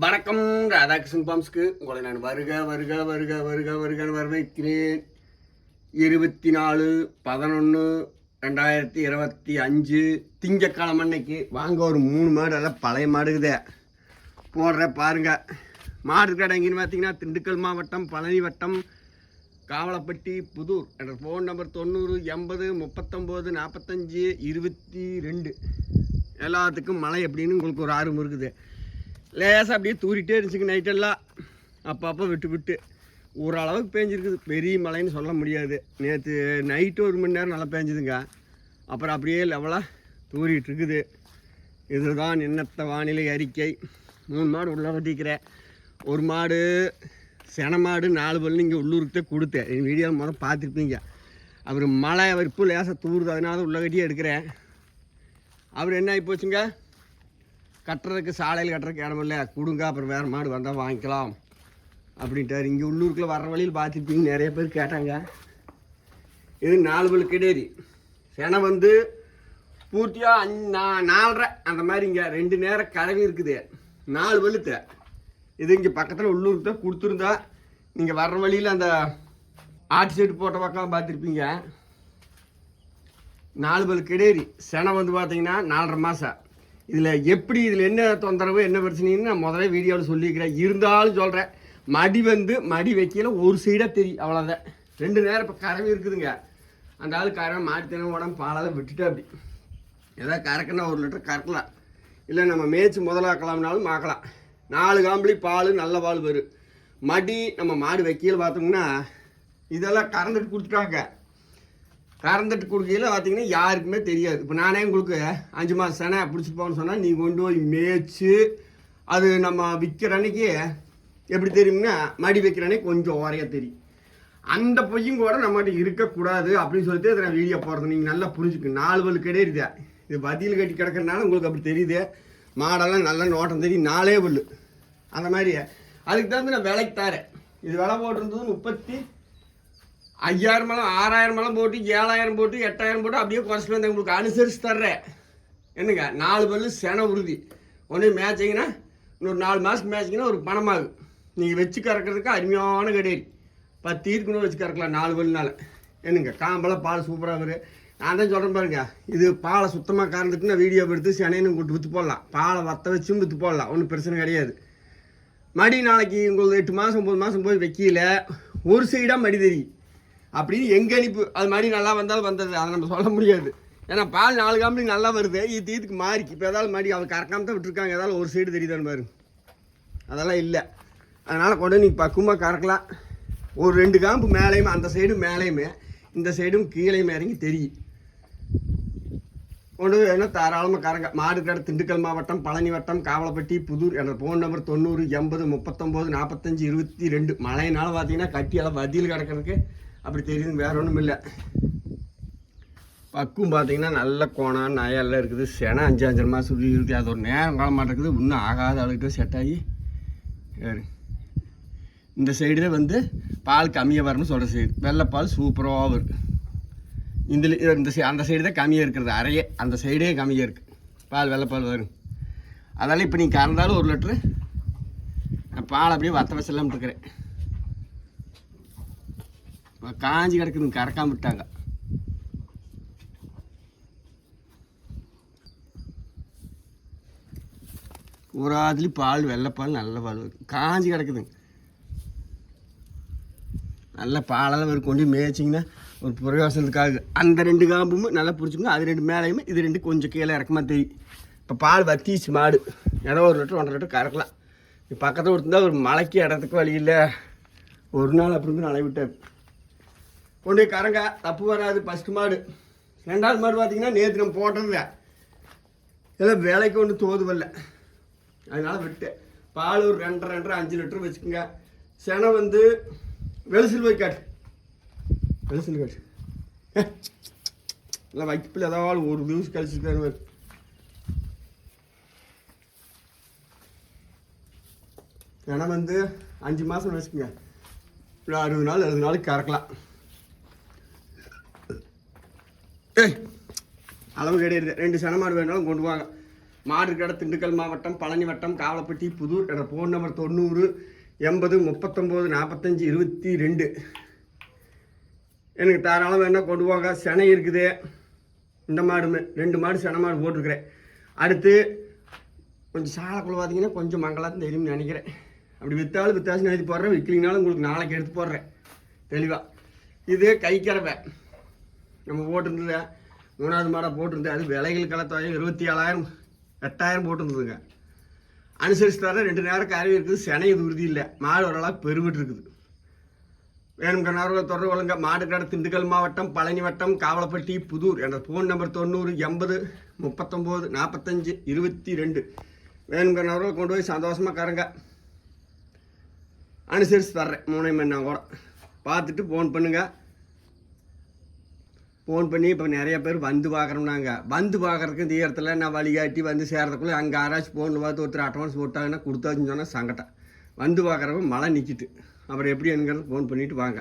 வணக்கம் ராதாகிருஷ்ணன் பாம்ஸ்க்கு. உங்களை நான் வருக வருக வருக வருக வருகன்னு வரவேற்கிறேன். இருபத்தி நாலு பதினொன்று ரெண்டாயிரத்தி இருபத்தி அஞ்சு. திங்கக்கிழமை அன்னைக்கு வாங்க ஒரு மூணு மாடு எல்லாம் பழைய மாடுக்குதே. போடுற பாருங்க. மாடு கடை எங்கேன்னு பார்த்தீங்கன்னா திண்டுக்கல் மாவட்டம் பழனி வட்டம் காவலப்பட்டி புதூர். என்ற ஃபோன் நம்பர் தொண்ணூறு எண்பது முப்பத்தொம்போது நாற்பத்தஞ்சு இருபத்தி ரெண்டு. எல்லாத்துக்கும் மழை எப்படின்னு உங்களுக்கு ஒரு ஆர்வம் இருக்குது. லேசாக அப்படியே தூரிட்டே இருந்துச்சுங்க நைட்டெல்லாம் அப்பப்போ விட்டு விட்டு. ஓரளவுக்கு பேஞ்சிருக்குது. பெரிய மழைன்னு சொல்ல முடியாது. நேற்று நைட்டு ஒரு மணி நேரம் நல்லா பேஞ்சுதுங்க. அப்புறம் அப்படியே லெவலாக தூரிட்டு இதுதான் என்னத்த வானிலை அறிக்கை. மூணு மாடு உள்ள கட்டிக்கிறேன் ஒரு மாடு சென மாடு நாலு பல்லு இங்கே உள்ளூருக்கு தான் கொடுத்தேன். என் வீடியோவில் முதல்ல பார்த்துருப்பீங்க. அவர் மழை வரிப்பு லேசாக தூருது அதனால உள்ள கட்டியே எடுக்கிறேன். அவர் என்ன ஆகி போச்சுங்க? கட்டுறதுக்கு சாலையில் கட்டுறதுக்கு இடமில்ல கொடுங்க அப்புறம் வேறு மாடு வந்தால் வாங்கிக்கலாம் அப்படின்ட்டார். இங்கே உள்ளூருக்குள்ளே வர்ற வழியில் பார்த்துருப்பீங்க நிறைய பேர் கேட்டாங்க. இது நாலு பல் கிடையாது செனை வந்து பூர்த்தியாக அஞ்சு நா நாலரை. அந்த மாதிரி இங்கே ரெண்டு நேரம் கறவி இருக்குது. நாலு பல்லுத்த இது இங்கே பக்கத்தில் உள்ளூருக்கு தான் கொடுத்துருந்தா நீங்கள் வர்ற வழியில் அந்த ஆட்டு செட்டு போட்ட பக்கம் பார்த்துருப்பீங்க. நாலு பல் கிடையாது செனை வந்து பார்த்தீங்கன்னா நாலரை மாதம் இதில் எப்படி இதில் என்ன தொந்தரவு என்ன பிரச்சனைன்னு நான் முதல்ல வீடியோவில் சொல்லியிருக்கிறேன். இருந்தாலும் சொல்கிறேன் மடி வந்து மடி வைக்கல ஒரு சைடாக தெரியும். அவ்வளோதான் ரெண்டு நேரம் இப்போ கறவை இருக்குதுங்க. அந்த ஆள் கறவை மாடி உடம்பு பாலெல்லாம் விட்டுட்டு அப்படி. ஏதாவது கறக்குன்னா ஒரு லிட்டர் கறக்கலாம். இல்லை நம்ம மேய்ச்சி முதலாக்கலாம்னாலும் மாக்கலாம் நாலு காம்பளி பால் நல்ல பால் வரும். மடி நம்ம மாடு வைக்கல பார்த்தோம்னா இதெல்லாம் கறந்துட்டு கொடுத்துட்டாங்க. கறந்துட்டு கொடுக்கையில் பார்த்தீங்கன்னா யாருக்குமே தெரியாது. இப்போ நானே உங்களுக்கு அஞ்சு மாதம் செனை பிடிச்சி போகணும்னு சொன்னால் நீங்கள் கொண்டு போய் மேய்ச்சி அது நம்ம விற்கிற அன்னைக்கு எப்படி தெரியும்னா மடி வைக்கிற அன்னைக்கு கொஞ்சம் ஓரையாக தெரியும். அந்த பொய்யும் கூட நம்மகிட்ட இருக்கக்கூடாது அப்படின்னு சொல்லிட்டு அதை நான் வீடியோ போடுறது நீங்கள் நல்லா புரிஞ்சுக்கணும் நாலு வலு கிடையாது இது பதில் கட்டி கிடக்கிறனால உங்களுக்கு அப்படி தெரியுது. மாடெல்லாம் நல்லா நோட்டம் தெரியும். நாலே வல்லு அந்த மாதிரி. அதுக்கு தகுந்த நான் விலைக்கு தரேன். இது விலை போட்டிருந்தது முப்பத்தி ஐயாயிரம் மலம் ஆறாயிரம் மலம் போட்டு ஏழாயிரம் போட்டு எட்டாயிரம் போட்டு அப்படியே குறைச்சிட்டு வந்து உங்களுக்கு அனுசரித்து தர்றேன். என்னங்க? நாலு பல்லு சென உறுதி. ஒன்று மேய்ச்சிங்கன்னா இன்னொரு நாலு மாதம் மேய்ச்சிங்கன்னா ஒரு பணமாகும் நீங்கள் வச்சு கறக்கிறதுக்கு அருமையான கிடையாது பத்து ஈர்க்கணும் வச்சு கறக்கலாம் நாலு பல்லுனால. என்னங்க? காம்பெல்லாம் பால் சூப்பராக வரும். நான் தான் சொல்கிறேன் பாருங்க. இது பாலை சுத்தமாக கறந்துட்டுனா நான் வீடியோ எடுத்து செனைன்னு கூட்டு விற்று போடலாம். பாலை வத்த வச்சும் விற்று போடலாம். ஒன்றும் பிரச்சனை கிடையாது. மடி நாளைக்கு உங்களுக்கு எட்டு மாதம் ஒம்பது மாதம் போய் வைக்கல. ஒரு சைடாக மடி தெரியும் அப்படின்னு எங்கணிப்பு அது மாதிரி நல்லா வந்தாலும் வந்தது. அதை நம்ம சொல்ல முடியாது. ஏன்னா பால் நாலு காம்பளி நல்லா வருது. இது தீத்துக்கு மாறிக்கு இப்போ ஏதாவது மாறி அவள் கறக்காம தான் விட்டுருக்காங்க. ஏதாவது ஒரு சைடு தெரியுதான்னு பாருங்க அதெல்லாம் இல்லை. அதனால் கொண்டு நீ பக்குவமாக கறக்கலாம். ஒரு ரெண்டு காம்பு மேலேயுமே அந்த சைடும் மேலேயுமே இந்த சைடும் கீழேயுமே இறங்கி தெரியும். கொண்டு வேணும் தாராளமாக கறங்க. மாடு திண்டுக்கல் மாவட்டம் பழனி வட்டம் காவலப்பட்டி புதூர் என்ற ஃபோன் நம்பர் தொண்ணூறு எண்பது முப்பத்தொம்போது நாற்பத்தஞ்சு இருபத்தி ரெண்டு. மழையினால பார்த்தீங்கன்னா கட்டியால் எல்லாம் கிடக்கிறதுக்கு அப்படி தெரியுது வேற ஒன்றும் இல்லை. பக்கும் பார்த்தீங்கன்னா நல்ல கோணம் நயெல்லாம் இருக்குது. செனை அஞ்சு அஞ்சரை மாதம் சுற்றி இருக்குது அது ஒரு நேரம் கால மாட்டேங்குது இன்னும் ஆகாத அளவுக்கு செட் ஆகி இந்த சைடு வந்து பால் கம்மியாக வரணும்னு சொல்கிற சைடு வெள்ளைப்பால் சூப்பராக இருக்குது இதில் இந்த அந்த சைடு தான் கம்மியாக இருக்கிறது. அறையே அந்த சைடே கம்மியாக இருக்குது பால் வெள்ளைப்பால் வரும். அதனால் இப்போ நீங்கள் கறந்தாலும் ஒரு லிட்ரு நான் பால் அப்படியே வத்த வச்சலாம்னு இருக்கிறேன் காஞ்சி கிடக்குதுங்க கறக்காம விட்டாங்க. ஒரு பூராதுலேயும் பால் வெள்ளைப்பால் நல்ல பால் வரும் காஞ்சி கிடக்குதுங்க. நல்ல பாலெல்லாம் வரும். கொண்டு மேய்ச்சிங்கன்னா ஒரு பிரயோசனத்துக்காக அந்த ரெண்டு காம்பும் நல்லா பிடிச்சிக்கோங்க. அது ரெண்டு மேலேயுமே இது ரெண்டு கொஞ்சம் கீழே இறக்கமாக தெரியும். இப்போ பால் வத்திச்சு மாடு. இடம் ஒரு லிட்டர் ஒன்றரை லிட்டர் கறக்கலாம். இப்போ பக்கத்தில் ஒருத்தந்தா ஒரு மலைக்கு இடத்துக்கு வழி இல்லை. ஒரு நாள் அப்படி இருந்து நலை கொண்டு போய் கறங்க. தப்பு வராது ஃபஸ்ட்டு மாடு. ரெண்டாவது மாடு பார்த்தீங்கன்னா நேற்று நம்ம போட்டதில்ல இதெல்லாம் வேலைக்கு ஒன்று தோதுவல்ல அதனால் விட்டு பால் ஒரு ரெண்டரை ரெண்டரை அஞ்சு லிட்டர் வச்சுக்கோங்க. செனை வந்து வெளிசில் போய் காட்டு. வெளுசில் காட்டு. இல்லை வைக்கப்பில் ஏதாவது ஒரு நியூஸ் கழிச்சிருக்காரு செனை வந்து அஞ்சு மாதம் வச்சுக்கோங்க. ஒரு அறுபது நாள் எழுபது நாளைக்கு கறக்கலாம். அளவு கிடையாது ரெண்டு சன மாடு வேணாலும் கொண்டு வாங்க. மாடு கடை திண்டுக்கல் மாவட்டம் பழனி வட்டம் காவலப்பட்டி புதூர் என்ற ஃபோன் நம்பர் தொண்ணூறு எண்பது முப்பத்தொம்போது நாற்பத்தஞ்சு இருபத்தி ரெண்டு. எனக்கு தாராளம் வேணால் கொண்டு போங்க செனை இருக்குது. இந்த மாடுமே ரெண்டு மாடு செனை மாடு போட்டிருக்கிறேன். அடுத்து கொஞ்சம் சாலைக்குள்ள பார்த்தீங்கன்னா கொஞ்சம் மங்களாக தெரியும்னு நினைக்கிறேன். அப்படி விற்றாலும் வித்தாசம் எழுதி போடுறேன். விற்கலிங்கனாலும் உங்களுக்கு நாளைக்கு எடுத்து போடுறேன். தெளிவாக இது கைக்கறவை நம்ம போட்டிருந்தது மூணாவது மாடாக போட்டிருந்தேன். அது விலைகள் கலத்தாயம் இருபத்தி ஏழாயிரம் எட்டாயிரம் போட்டிருந்ததுங்க. அனுசரிச்சு தர ரெண்டு நேரம் கறவை இருக்குது செனை உறுதி இல்லை. மாடு ஓரளவுக்கு பெருவிட்டு இருக்குது. வேணும் கண்ணார்களை தொடர்பு கொள்ளுங்க மாடுகாடு திண்டுக்கல் மாவட்டம் பழனி வட்டம் காவலப்பட்டி புதூர். என்ற ஃபோன் நம்பர் தொண்ணூறு எண்பது முப்பத்தொம்போது நாற்பத்தஞ்சு இருபத்தி ரெண்டு. வேணும் கண்ணார்களை கொண்டு போய் சந்தோஷமாக கறங்க அனுசரித்து தர்றேன். மூணு மணி நான் கூட பார்த்துட்டு ஃபோன் பண்ணுங்கள் ஃபோன் பண்ணி இப்போ நிறைய பேர் வந்து பார்க்குறோம்னாங்க வந்து பார்க்குறதுக்கு இந்த இடத்துல நான் வழிகாட்டி வந்து சேர்றதுக்குள்ளே அங்கே யாராச்சும் ஃபோனில் பார்த்து ஒருத்தர் அட்வான்ஸ் போட்டாங்கன்னா கொடுத்தாச்சுன்னு சொன்னால் சங்கட்டம் வந்து பார்க்குறப்ப மழை நிற்கிட்டு அப்புறம் எப்படி என்கிறது ஃபோன் பண்ணிவிட்டு வாங்க.